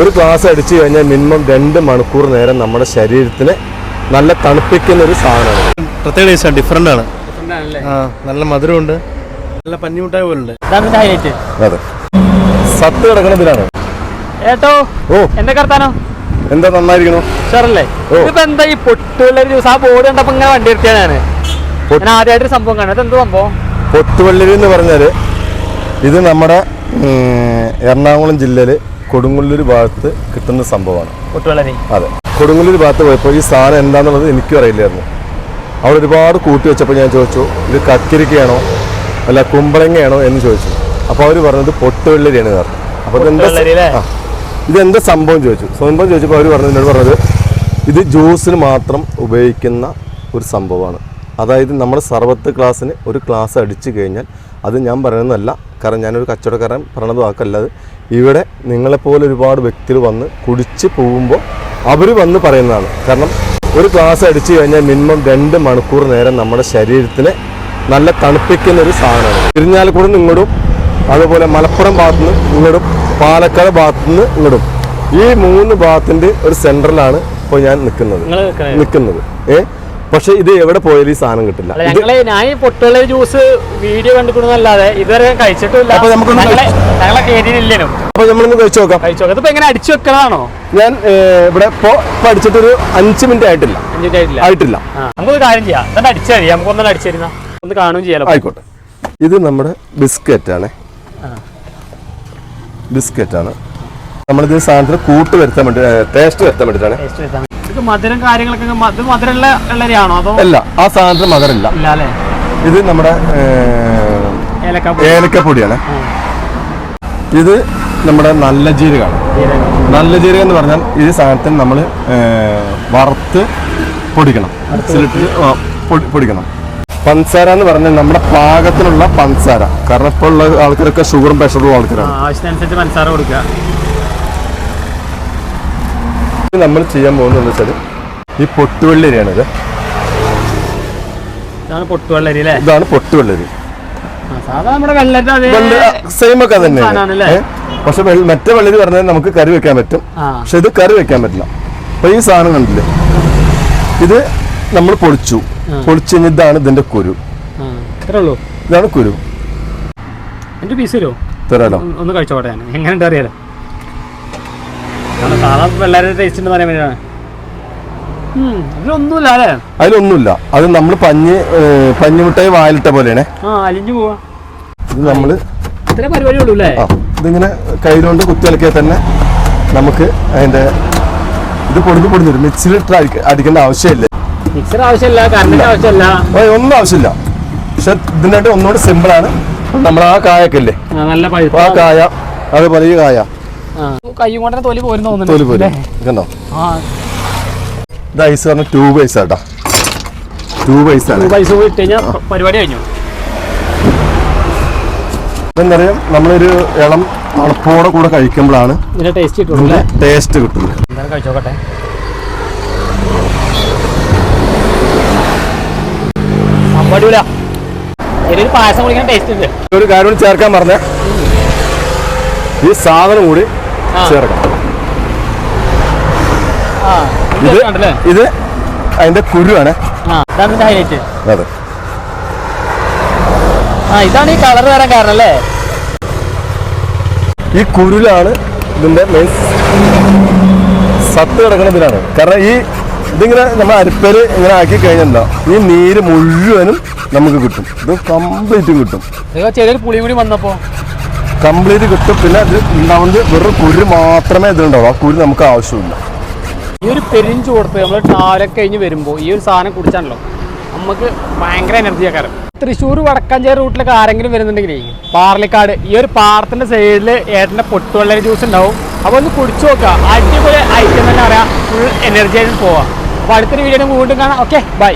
ഒരു ഗ്ലാസ് അടിച്ചു കഴിഞ്ഞാൽ മിനിമം രണ്ട് മണിക്കൂർ നേരം നമ്മുടെ ശരീരത്തിന് നല്ല തണുപ്പിക്കുന്ന ഒരു സാധനമാണ്. പ്രത്യേക ടേസ്റ്റാണ് ഡിഫറെന്റ് ആണ്. ആ നല്ല മധുരമുണ്ട്. നല്ല പഞ്ഞിമുട്ടായ പോലുണ്ട്. അതെ. സത്ത് കിടക്കണതിലാണ് ഏട്ടോ ഓ. എന്റെ കർത്താനോ? എന്താ നന്നായിരിക്കണോ? ഷറല്ലേ ഇതെന്താ എന്താ ഈ പൊട്ടുള്ള ഒരു ജ്യൂസ് ആ ബോർഡ് കണ്ടപ്പോ ഇങ്ങനെ വണ്ടി നിർത്തിയാണ് ഞാൻ. ആദ്യമായിട്ടൊരു ഞാൻ സംഭവം കാണുന്നത് എന്ത് സംഭവം? പൊട്ടുവള്ളി എന്ന് പറഞ്ഞാൽ ഇത് നമ്മുടെ എറണാകുളം ജില്ലയിൽ കൊടുങ്ങല്ലൂർ ഭാഗത്ത് കിട്ടുന്ന സംഭവമാണ്. അതെ. കൊടുങ്ങല്ലൂർ ഭാഗത്ത് പോയപ്പോൾ ഈ സാധനം എന്താണെന്നുള്ളത് എനിക്കും അറിയില്ലായിരുന്നു. അവിടെ ഒരുപാട് കൂട്ടി വെച്ചപ്പോൾ ഞാൻ ചോദിച്ചു ഇത് കക്കിരിക്കയാണോ? അല്ല കുമ്പളങ്ങയാണോ? എന്ന് ചോദിച്ചു. അപ്പോൾ അവർ പറഞ്ഞത് പൊട്ടുവെള്ളരിയാണ് കാരണം അപ്പോൾ ഇതെന്താ ഇതെന്താ സംഭവം ചോദിച്ചു. സംഭവം ചോദിച്ചപ്പോൾ അവർ പറഞ്ഞു എന്നോട് പറഞ്ഞത് ഇത് ജ്യൂസിന് മാത്രം ഉപയോഗിക്കുന്ന ഒരു സംഭവമാണ്. അതായത് നമ്മൾ സർവത്ത് ക്ലാസ്സിന് ഒരു ക്ലാസ് അടിച്ചു കഴിഞ്ഞാൽ അത് ഞാൻ പറയുന്നതല്ല കാരണം ഞാനൊരു കച്ചവടക്കാരൻ പറയണത് വാക്കല്ലാതെ ഇവിടെ നിങ്ങളെപ്പോലെ ഒരുപാട് വ്യക്തികൾ വന്ന് കുടിച്ച് പോകുമ്പോൾ അവർ വന്ന് പറയുന്നതാണ്. കാരണം ഒരു ക്ലാസ് അടിച്ചു കഴിഞ്ഞാൽ മിനിമം രണ്ട് മണിക്കൂർ നേരം നമ്മുടെ ശരീരത്തിനെ നല്ല തണുപ്പിക്കുന്ന ഒരു സാധനമാണ് ഇരിഞ്ഞാലക്കുട ഇങ്ങോട്ടും അതുപോലെ മലപ്പുറം ഭാഗത്തു നിന്ന് ഇങ്ങോട്ടും പാലക്കാട് ഭാഗത്തു നിന്ന് ഇങ്ങോട്ടും ഈ മൂന്ന് ഭാഗത്തിന്റെ ഒരു സെന്ററിലാണ് ഇപ്പോൾ ഞാൻ നിൽക്കുന്നത്. നിൽക്കുന്നത്. ഏ? പക്ഷെ ഇത് എവിടെ പോയാലും ഈ സാധനം കിട്ടില്ല. ഞങ്ങൾ ഞാൻ ഈ പൊട്ടുവെള്ളരി ജ്യൂസ് വീഡിയോ കണ്ടിട്ടുള്ളതല്ലാതെ ഇതുവരെ കഴിച്ചിട്ടില്ല. അപ്പൊ നമുക്കൊന്ന് ഞങ്ങളെ ഏരിയയില്ലേനും അപ്പോൾ നമ്മളൊന്ന് കഴിച്ചു നോക്കാം. കഴിച്ചു നോക്കാം. ഇതിപ്പോ എങ്ങനെ അടിച്ചു വെക്കണതാണോ? ഞാൻ ഇവിടെ ഇപ്പൊ ഇപ്പോൾ അടിച്ചിട്ടൊരു അഞ്ച് മിനിറ്റ് ആയിട്ടില്ല. അഞ്ചിന്റെ ആയിട്ടില്ല. ആയിട്ടില്ല. നമുക്കൊരു കാര്യം ചെയ്യാം. എന്നിട്ട് അടിച്ചു തരി നമുക്കൊന്നും അടിച്ചു തരുന്ന. ഒന്ന് കാണുകയും ചെയ്യാലോ? ആയിക്കോട്ടെ. ഇത് നമ്മുടെ ബിസ്ക്കറ്റ് ആണ്. ബിസ്ക്കറ്റ് ആണ് നമ്മളിത് സാധനത്തിന് കൂട്ട് വരുത്താൻ വേണ്ടി ടേസ്റ്റ് വരുത്താൻ വേണ്ടിയിട്ടാണ്. മധുരം കാര്യങ്ങളൊക്കെ ഇത് മധുരമുള്ള വെള്ളരിയാണോ അതോ അല്ല ആ സാധനത്തിന് മധുരമില്ല. ഇല്ല അല്ലേ? ഇത് നമ്മുടെ ഏലക്കപ്പൊടിയാണ്. ഇത് നമ്മുടെ നല്ല ജീരകമാണ്. നല്ല ജീരകം എന്ന് പറഞ്ഞാൽ ഈ സാധനത്തിന് നമ്മൾ വറുത്ത് പൊടിക്കണം. മിക്സിലിട്ട് പൊടിക്കണം. പഞ്ചസാര എന്ന് പറഞ്ഞാൽ നമ്മുടെ പാകത്തിനുള്ള പഞ്ചസാര. കാരണം ഇപ്പോൾ ഉള്ള ആൾക്കാരൊക്കെ ഷുഗറും പ്രഷറും ആൾക്കാരാണ്. ആവശ്യത്തിനനുസരിച്ച് പഞ്ചസാര കൊടുക്കുക. നമ്മൾ ചെയ്യാൻ പോകുന്നത് വെച്ചാൽ ഈ പൊട്ടുവെള്ളരിയാണ് ഇത്. ഇതാണ് പൊട്ടുവെള്ളരി അല്ലേ? ഇതാണ് പൊട്ടുവെള്ളരി സാധാരണ നമ്മുടെ വെള്ളരി അതേ സെയിം ഒക്കെ? തന്നെയാണ് പക്ഷെ മറ്റേ വെള്ളരി പറഞ്ഞാൽ നമുക്ക് കറി വെക്കാൻ പറ്റും. ആ. പക്ഷെ ഇത് കറി വെക്കാൻ പറ്റില്ല. അപ്പൊ ഈ സാധനം കണ്ടില്ലേ? ഇത് നമ്മൾ പൊളിച്ചു. പൊളിച്ചു ഇതാണ് ഇതിന്റെ കുരു. ആ ഇത്രേ ഉള്ളൂ. ഇതാണ് കുരു. എന്റെ പീസ് വരുമോ തരാലോ. ഒന്ന് കഴിച്ചോട്ടെ ഞാൻ. എങ്ങനെയുണ്ട് അറിയാലോ? കാരണം ടേസ്റ്റ് എന്ന് പറയാൻ വേണ്ടിയാണ്. ഉം, ഇതിലൊന്നുമില്ല അല്ലേ? അതിലൊന്നുമില്ല. അത് നമ്മൾ പഞ്ഞ് പഞ്ഞുമുട്ടായി വായിലിട്ട പോലെയാണ്. ആ അലിഞ്ഞു പോവാ. ഇത് നമ്മൾ ഇത്രേ പരിപാടി ഉള്ളൂ അല്ലേ ഇതിങ്ങനെ കയ്യിലുകൊണ്ട് കുത്തിയിളക്കിയാൽ തന്നെ നമുക്ക് അതിന്റെ ഇത് പൊടിഞ്ഞ് പൊടിഞ്ഞ് വരും. മിക്സിൽ ഇട്ട് അടിക്കേണ്ട ആവശ്യമില്ല. മിക്സർ ആവശ്യമില്ല കറണ്ടിന്റെ ആവശ്യമില്ല. ഒന്നും ആവശ്യമില്ല. പക്ഷെ ഇതിനായിട്ട് സിമ്പിൾ സിമ്പിളാണ് നമ്മൾ ആ കായൊക്കെ ഇല്ലേ? ആ, നല്ല ആ പഴുത്ത കായ അതുപോലെ ഈ കായ. ആ. കൈ കൊണ്ട് തൊലി പോരുന്ന തോന്നുന്നു ഇത് ഐസ് പറഞ്ഞ ടൂ പൈസ ആട്ടാ. ടൂ പൈസ ആണ്. പൈസ ഇട്ട് കഴിഞ്ഞാൽ പരിപാടി കഴിഞ്ഞു. ഇതെന്തറിയാം? നമ്മളൊരു ഇളം അളപ്പോടെ കൂടെ കഴിക്കുമ്പോഴാണ് ഇതിന്റെ ടേസ്റ്റ് കിട്ടുള്ളൂ ടേസ്റ്റ് കിട്ടുന്നത്. എന്തായാലും കഴിച്ചോക്കട്ടെ. അടിപൊളിയാ ഇതിലൊരു പായസം കുടിക്കാൻ ടേസ്റ്റ് ഉണ്ട്. ഒരു കാര്യം ചേർക്കാൻ പറഞ്ഞ ഈ സാധനം കൂടി ആ. ചേർക്കാം ആ ഇത് ഇത് അതിന്റെ കുരുവാണ്. അതെ. ഇതാണ് ഈ കളർ വരാൻ കാരണം അല്ലേ? ഈ കുരുലാണ് ഇതിന്റെ മെയിൻ സത്ത് കിടക്കുന്നതിലാണ് കാരണം ഈ ഇതിങ്ങനെ നമ്മൾ അരിപ്പേര് ഇങ്ങനെ ആക്കി കഴിഞ്ഞാൽ ഈ നീര് മുഴുവനും നമുക്ക് കിട്ടും. ഇത് കംപ്ലീറ്റും കിട്ടും. പുളി കൂടി വന്നപ്പോ. കംപ്ലീറ്റ് കിട്ടും. പിന്നെ അത് ഉണ്ടാവുന്നത് വെറും കുരു മാത്രമേ ഇതിലുണ്ടാവും. ആ കുരു നമുക്ക് ആവശ്യമില്ല. ഈ ഒരു പെരിഞ്ചു കൊടുത്ത് നമ്മൾ രാവിലെ കഴിഞ്ഞ് വരുമ്പോൾ ഈ ഒരു സാധനം കുടിച്ചാണല്ലോ? നമുക്ക് ഭയങ്കര എനർജിയാക്കാരം തൃശ്ശൂർ വടക്കാഞ്ചേരി റൂട്ടിലൊക്കെ ആരെങ്കിലും വരുന്നുണ്ടെങ്കിൽ പാർലിക്കാട് ഈ ഒരു പാറത്തിന്റെ സൈഡിൽ ഏട്ടന്റെ പൊട്ടുവെള്ളരി ജ്യൂസ് ഉണ്ടാവും. അപ്പോൾ ഒന്ന് കുടിച്ചു നോക്കുക. അടിപൊളി ഐറ്റം തന്നെ അറിയാം ഫുൾ എനർജി ആയിട്ട് പോവാം. അപ്പോൾ അടുത്തൊരു വീഡിയോ വീണ്ടും കാണാം. Okay bye